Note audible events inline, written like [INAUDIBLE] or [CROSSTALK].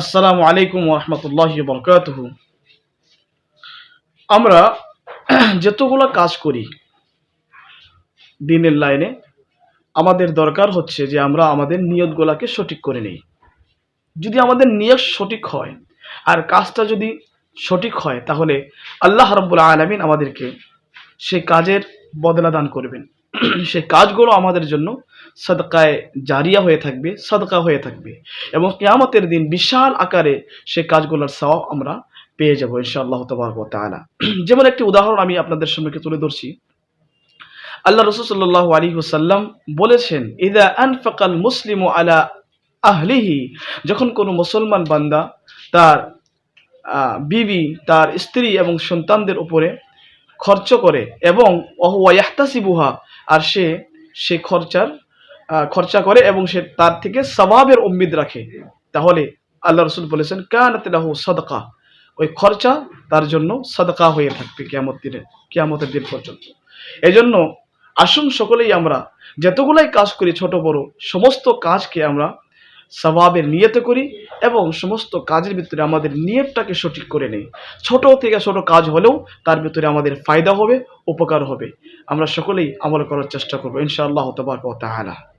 আসসালামু আলাইকুম রহমতুল্লাহ বরকাতহ। আমরা যতগুলো কাজ করি দিনের লাইনে, আমাদের দরকার হচ্ছে যে আমরা আমাদের নিয়তগুলোকে সঠিক করে নিই। যদি আমাদের নিয়ত সঠিক হয় আর কাজটা যদি সঠিক হয়, তাহলে আল্লাহ রব্বুল আলমিন আমাদেরকে সে কাজের বদলা দান করবেন। [CLEARS THROAT] সে কাজগুলো আমাদের জন্য সদকায় জারিয়া হয়ে থাকবে, সদকা হয়ে থাকবে। এবং কেয়ামতের দিন বিশাল আকারে সে কাজগুলোর সওয়াব আমরা পেয়ে যাব ইনশাআল্লাহ তবরক তাআলা। [CLEARS THROAT] যেমন একটি উদাহরণ আমি আপনাদের সামনে তুলে ধরছি। আল্লাহ রসুল সাল্লাহ আলী হুসাল্লাম বলেছেন, ইদা আনফাকাল মুসলিম আলা আহলিহি যখন কোনো মুসলমান বান্দা তার বিবি, তার স্ত্রী এবং সন্তানদের উপরে খরচ করে এবং ওয়াহতাসিবুহা আর সে সে খরচার খরচা করে এবং সে তার থেকে সবাবের উম্মিদ রাখে। তাহলে আল্লাহ রসুল বলেছেন কানাতলাহু সদকা। ওই খরচা তার জন্য সদকা হয়ে থাকবে কেয়ামত দিনে, কেয়ামতের দিন পর্যন্ত। এই জন্য আসুন সকলেই আমরা, যতগুলাই কাজ করি, ছোট বড়, সমস্ত কাজকে আমরা সবাবের নিয়তে করি এবং সমস্ত কাজের ভিতরে আমাদের নিয়তটাকে সঠিক করে নেই। ছোট থেকে ছোট কাজ হলেও তার ভিতরে আমাদের ফায়দা হবে, উপকার হবে। আমরা সকলেই আমল করার চেষ্টা করব, ইনশাআল্লাহ তবাক তাহলা